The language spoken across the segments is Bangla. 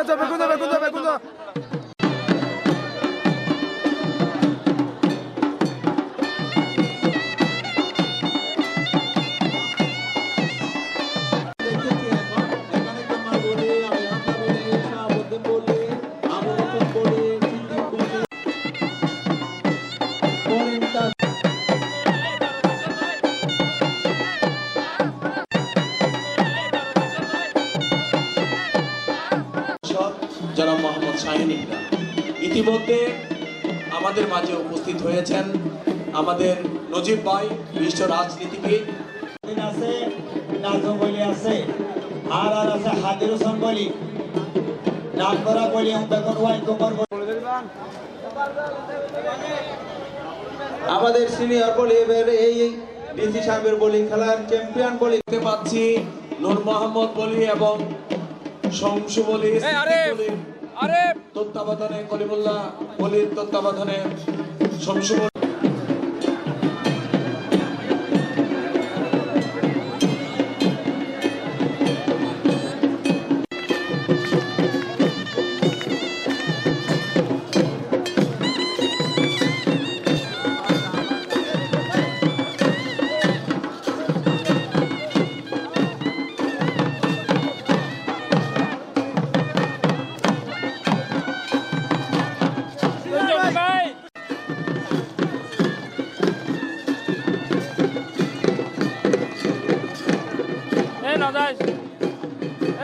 来，准备工作，准备，মুহূর্তে আমাদের মাঝে উপস্থিত হয়েছেন আমাদের নজিব ভাই বিশিষ্ট রাজনীতিবিদ আছে নাজম বলি আছে আর আর আছে হাদির হোসেন বলি। নাম করা বলি বেগন ওয়াই কুমার আমাদের সিনিয়র বলি এবার এই ডিসি সাহেবের বলি খেলার চ্যাম্পিয়ন বলি। দেখতে পাচ্ছি নূর মোহাম্মদ বলি এবং শমসু বলি। তত্ত্বাবধানে কলিমুল্লাহ বলির তত্ত্বাবধানে শমসু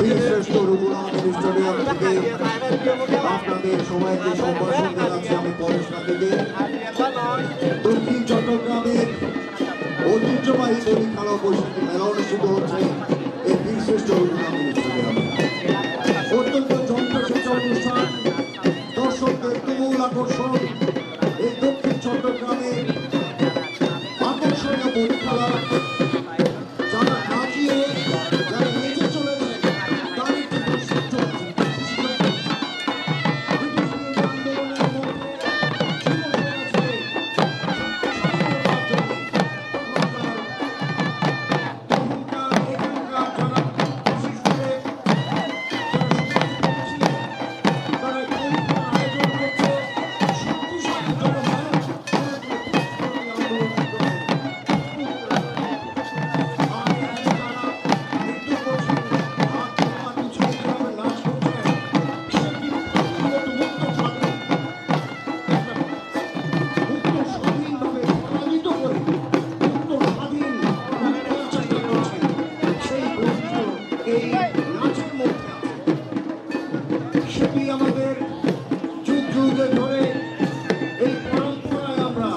বীরশ্রেষ্ঠ রঘুনাথ থেকে আপনাদের সবাইকে সম্ভাষণ জানাচ্ছি আমি খেলা বৈশাখী এই বীরশ্রেষ্ঠ রঘুনাথ স্টেডিয়ামে অত্যন্ত যন্ত্রসূচা অনুষ্ঠান। দর্শকদের আকর্ষণ। সেটি আমাদের যুগ যুগে ধরে এই পরম্পরায় আমরা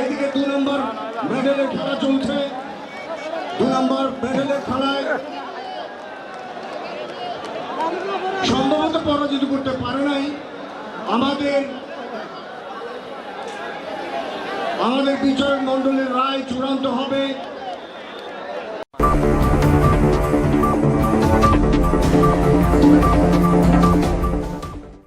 এদিকে দু নম্বর মেডেলের খেলা চলছে। দু নম্বর মেডেলের খেলায় সম্ভবত পরাজিত করতে পারে নাই। আমাদের আমাদের বিচারক মন্ডলের